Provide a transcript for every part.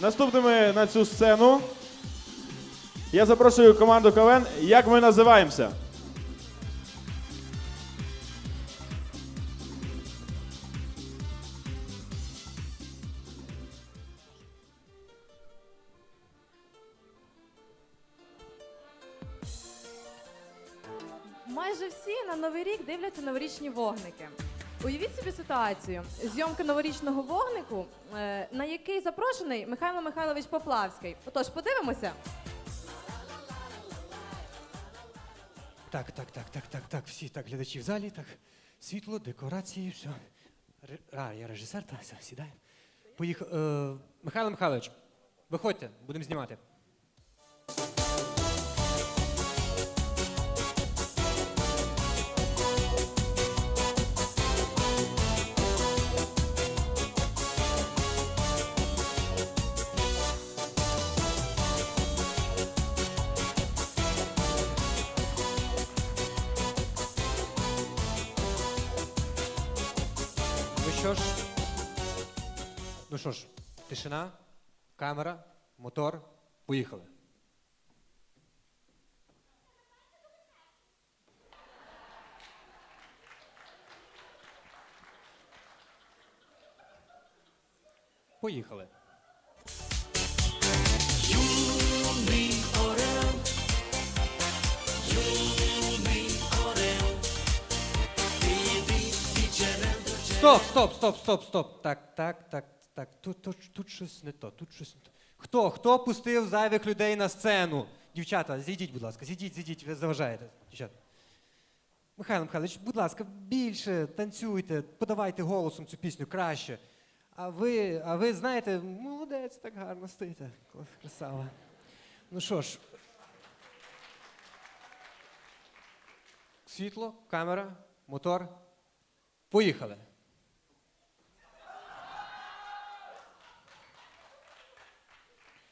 Наступними на цю сцену я запрошую команду КВН. Як ми називаємося? Майже всі на новий рік дивляться новорічні вогники. Уявіть собі ситуацію: зйомка новорічного вогнику, е, на який запрошений Михайло Михайлович Поплавський. Отож, подивимося. Так, так, так, так, так, так. Всі так, глядачі в залі, так. Світло, декорації, все. Ре- А, я режисер, так, все, сідаю. Поїхав. Е, Михайло Михайлович, виходьте, будемо знімати. Що ж. Ну що ж, тишина, камера, мотор. Поїхали. Поїхали. Стоп, стоп, стоп, стоп, стоп. Так, так, так, так. Тут, тут, тут щось не то, тут щось не то. Хто? Хто пустив зайвих людей на сцену? Дівчата, зійдіть, будь ласка, зійдіть, зійдіть, ви заважаєте. Дівчата. Михайло Михайлович, будь ласка, більше танцюйте, подавайте голосом цю пісню краще. А ви, а ви знаєте, молодець, так гарно стоїте. Красава. Ну що ж. Світло, камера, мотор. Поїхали.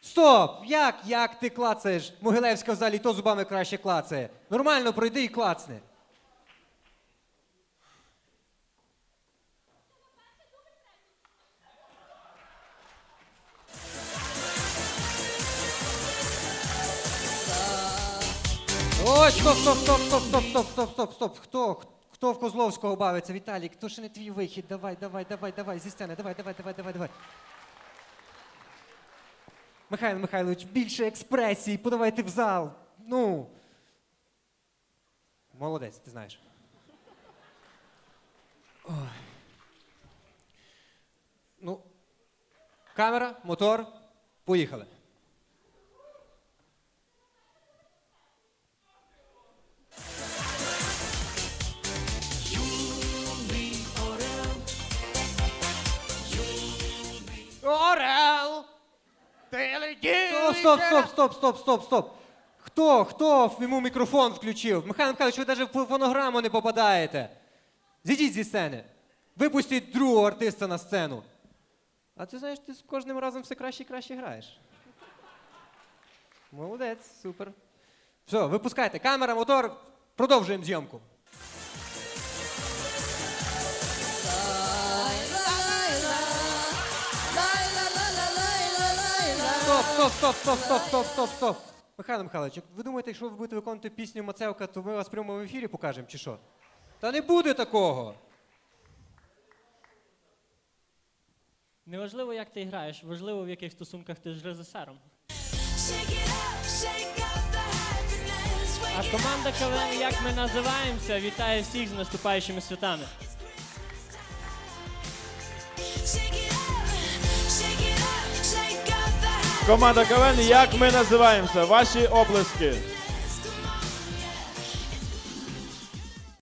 Стоп! Як? Як ти клацаєш? Могилевська в залі то зубами краще клацає. Нормально пройди і клацни. Ой, стоп, стоп, стоп, стоп, стоп, стоп, стоп, стоп, стоп. Хто? Хто в Козловського бавиться? Віталік, то ще не твій вихід. Давай, давай, давай, давай, зі сцени, давай, давай, давай, давай, давай. Михайло Михайлович, більше експресії, подавайте в зал. Ну. Молодець, ти знаєш. Ой. Ну. Камера, мотор, поїхали. Стоп, стоп, стоп, стоп, стоп, стоп. Хто, хто йому мікрофон включив? Михайло Михайлович, ви навіть в фонограму не попадаєте. Зійдіть зі сцени. Випустіть другого артиста на сцену. А ти знаєш, ти з кожним разом все краще і краще граєш. Молодець, супер. Все, випускайте. Камера, мотор, продовжуємо зйомку. Стоп, стоп, стоп, стоп, стоп, стоп, стоп, стоп. Михайло Михайлович, ви думаєте, якщо ви будете виконувати пісню Мацевка, то ми вас прямо в ефірі покажемо, чи що? Та не буде такого. Неважливо, як ти граєш, важливо, в яких стосунках ти з режисером. А команда КВН, як ми називаємося, вітає всіх з наступаючими святами. Команда КВН. Як ми називаємося? Ваші оплески.